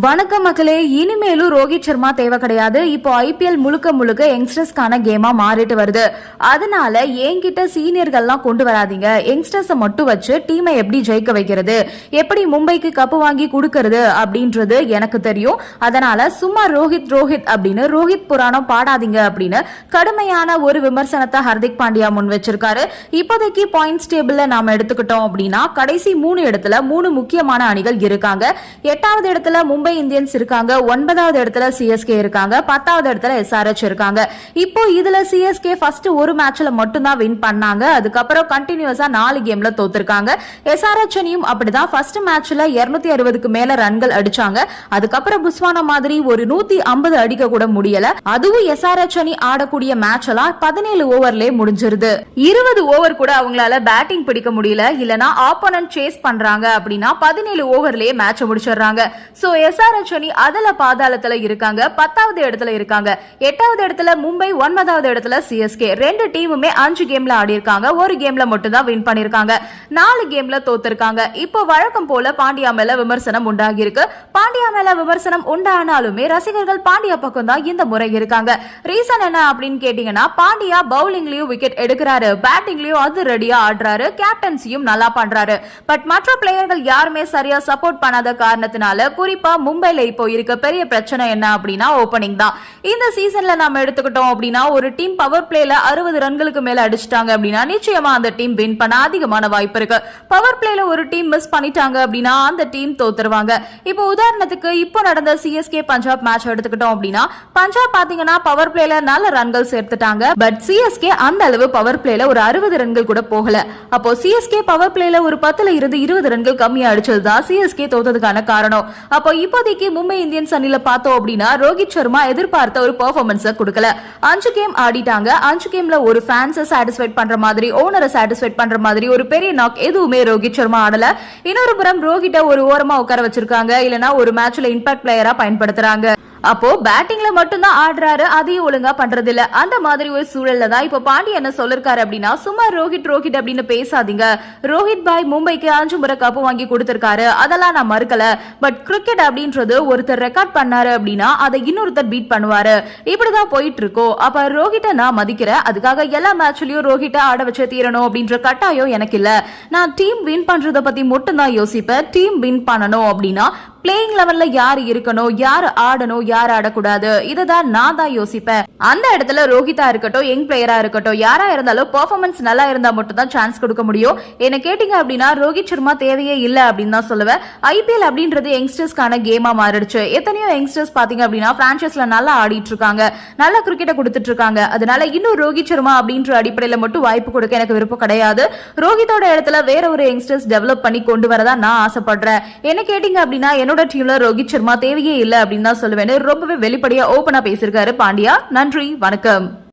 வணக்கம் மக்களே இனிமேலும் ரோஹித் சர்மா தேவை கிடையாது. இப்போ ஐபிஎல் முழுக்க முழுக்க யங்ஸ்டர்ஸ்க்கான கேமா மாறிட்டு வருது. அதனால என்கிட்ட சீனியர்கள்லாம் கொண்டு வராதீங்க. யங்ஸ்டர்ஸை மட்டும் வச்சு டீமை எப்படி ஜெயிக்க வைக்கிறது? எப்படி மும்பைக்கு கப்பு வாங்கி கொடுக்கறது அப்படின்றது எனக்கு தெரியும். அதனால சும்மா ரோஹித் ரோஹித் அப்படின்னு ரோஹித் புராணம் பாடாதீங்க அப்படின்னு கடுமையான ஒரு விமர்சனத்தை ஹர்திக் பாண்டியா முன் வச்சிருக்காரு. இப்போதைக்கு பாயிண்ட்ஸ் டேபிள்ல நாம எடுத்துக்கிட்டோம் அப்படின்னா கடைசி மூணு இடத்துல மூணு முக்கியமான அணிகள் இருக்காங்க. எட்டாவது இடத்துல மும்பை இந்தியன்ஸ் இருக்காங்க. ஒன்பதாவது இடத்துல சிஎஸ்கே இருக்காங்க. பத்தாவது இடத்துல எஸ்ஆர்எச் இருக்காங்க. இப்போ இதுல சிஎஸ்கே ஃபர்ஸ்ட் ஒரு மேட்ச்ல மட்டும்தான் வின் பண்ணாங்க. அதுக்கப்புறம் கண்டினியூஸா நாலு கேம்ல தோத்துருக்காங்க. எஸ்ஆர்எச் அணியும் அப்படிதான் ஃபர்ஸ்ட் மேட்ச்ல இருநூத்தி அறுபதுக்கு மேல ரன்கள் அடிச்சாங்க. அதுக்கப்புறம் புஸ்வானா மாதிரி ஒரு நூத்தி ஐம்பது அடிக்க கூட முடியல. அதுவும் எஸ்ஆர்எச் அணி ஆடக்கூடிய மேட்ச் எல்லாம் பதினேழு ஓவர்லயே முடிஞ்சிருது. இருபது ஓவர் கூட அவங்களால பேட்டிங் பிடிக்க முடியல. இல்லனா ஆப்போனன்ட் சேஸ் பண்றாங்க அப்படின்னா பதினேழு ஓவர்லயே மேட்ச் முடிச்சிடுறாங்க. சோ எஸ்ஆர்எச் அணி அதல பாதாளத்துல இருக்காங்க பத்தாவது இடத்துல இருக்காங்க. எட்டாவது இடத்துல மும்பை ஒன்பதாவது இடத்துல சிஎஸ்கே ரெண்டு டீமுமே அஞ்சு கேம்ல ஆடி இருக்காங்க ஒரு கேம்ல மட்டும் தான் வின் பண்ணிருக்காங்க நாலு கேம்ல தோத்திருக்காங்க. இப்போ வழக்கம் போல பாண்டியா மேல விமர்சனம் உண்டாகி இருக்கு பாண்டியா மேல விமர்சனம் உண்டானாலுமே ரசிகர்கள் பாண்டியா பக்கம் தான் இந்த முறை இருக்காங்க. ரீசன் என்ன அப்படின்னு கேட்டீங்கன்னா பாண்டியா பவுலிங்லயும் விக்கெட் எடுக்கிறாரு. பேட்டிங்லயும் அது ரெடியா ஆடுறாரு. கேப்டன்சியும் நல்லா பண்றாரு. பட் மற்ற பிளேயர்கள் யாருமே சரியா சப்போர்ட் பண்ணாத காரணத்தினால குறிப்பா மும்பைல இப்போ இருக்க பெரிய பிரச்சனை என்ன அப்படின்னா ஓபனிங் தான். இந்த சீசன்ல நாம எடுத்துக்கிட்டோம் அப்படின்னா ஒரு டீம் பவர் பிளேல அறுபது ரன்களுக்கு மேல அடிச்சிட்டாங்க அப்படின்னா நிச்சயமா அந்த டீம் வின் பண்ண அதிகமான வாய்ப்பு இருக்கு. பவர் பிளேல ஒரு டீம் மிஸ் பண்ணிட்டாங்க அப்படின்னா அந்த டீம் தோத்துருவாங்க. இப்போ உதாரணத்துக்கு இப்போ நடந்த சிஎஸ்கே பஞ்சாப் மேட்ச் எடுத்துக்கிட்டோம் அப்படின்னா பஞ்சாப் பாத்தீங்கன்னா பவர் பிளேல நல்ல ரன்கள் சேர்த்துட்டாங்க. பட் சிஎஸ்கே அந்த அளவு பவர் பிளேல ஒரு அறுபது ரன்கள் கூட போகல. அப்போ சிஎஸ்கே பவர் பிளேல ஒரு பத்துல இருந்து இருபது ரன்கள் கம்மியா அடிச்சதுதான் சிஎஸ்கே தோத்ததுக்கான காரணம். அப்போ இப்போதைக்கு மும்பை இந்தியன்ஸ் அணில பார்த்தோம் அப்படின்னா ரோஹித் சர்மா எதிர்பார்த்த ஒரு பெர்ஃபார்மன்ஸை கொடுக்கல. அஞ்சு கேம் ஆடிட்டாங்க. அஞ்சு கேம்ல ஒரு ஃபேன்ஸை சாட்டிஸ்ஃபைட் பண்ற மாதிரி ஓனரை சாட்டிஸ்ஃபைட் பண்ற மாதிரி ஒரு பெரிய நாக் எதுவுமே ரோஹித் சர்மா ஆடல. இன்னொரு புறம் ரோஹிட்ட ஒரு ஓரமா உட்கார வச்சிருக்காங்க. இல்லனா ஒரு மேட்ச்ல இம்பாக்ட் பிளேயரா பயன்படுத்துறாங்க. அப்போ பேட்டிங்ல மட்டும்தான் ஆடுறாரு அதையும் ஒழுங்கா பண்றது இல்ல அந்த மாதிரி ஒரு சூழல்ல தான் இப்ப பாண்டி என்ன சொல்லிருக்காரு அப்படின்னா சும்மா ரோஹித் ரோஹித் அப்படின்னு பேசாதீங்க. ரோஹித் பாய் மும்பைக்கு அஞ்சு முறை கப்பு வாங்கி கொடுத்திருக்காரு. அதெல்லாம் நான் மறுக்கல. பட் கிரிக்கெட் அப்படின்றது ஒருத்தர் ரெக்கார்ட் பண்ணாரு அப்படின்னா அதை இன்னொருத்தர் பீட் பண்ணுவாரு. இப்படிதான் போயிட்டு இருக்கோம் அப்ப ரோஹிட்ட நான் மதிக்கிறேன். அதுக்காக எல்லா மேட்ச்லயும் ரோஹிட்ட ஆட வச்சு தீரணும் அப்படின்ற கட்டாயம் எனக்கு இல்ல. நான் டீம் வின் பண்றத பத்தி மட்டும் தான் யோசிப்பேன். டீம் வின் பண்ணணும் அப்படின்னா பிளேயிங் லெவல்ல யார் இருக்கணும் யார் ஆடணும் யார் ஆடக்கூடாது? இதை தான் நான் தான் யோசிப்பேன். அந்த இடத்துல ரோஹிதா இருக்கட்டும் யங் பிளேயரா இருக்கட்டும் யாரா இருந்தாலும் பெர்ஃபார்மன்ஸ் நல்லா இருந்தா மட்டும் தான் சான்ஸ் கொடுக்க முடியும். என்ன கேட்டீங்க அப்படின்னா ரோஹித் சர்மா தேவையே இல்ல அப்படின்னு தான் சொல்லுவேன். ஐபிஎல் அப்படின்றது யங்ஸ்டர்ஸ்க்கான கேமா மாறிடுச்சு. எத்தனையோ யங்ஸ்டர்ஸ் பாத்தீங்க அப்படின்னா பிரான்சைஸ்ல நல்லா ஆடிட்டு இருக்காங்க. நல்லா கிரிக்கெட்டை கொடுத்துட்டு இருக்காங்க. அதனால இன்னும் ரோஹித் சர்மா அப்படின்ற அடிப்படையில மட்டும் வாய்ப்பு கொடுக்க எனக்கு விருப்பம் கிடையாது. ரோஹித்தோட இடத்துல வேற ஒரு யங்ஸ்டர்ஸ் டெவலப் பண்ணி கொண்டு வரதான் நான் ஆசைப்படுறேன். என்ன கேட்டீங்க அப்படின்னா என்னோட டீம்ல ரோஹித் சர்மா தேவையே இல்லை அப்படின்னு தான் சொல்லுவேன் ரொம்பவே வெளிப்படையா ஓபனா பேசியிருக்காரு பாண்டியா. நன்றி வணக்கம்.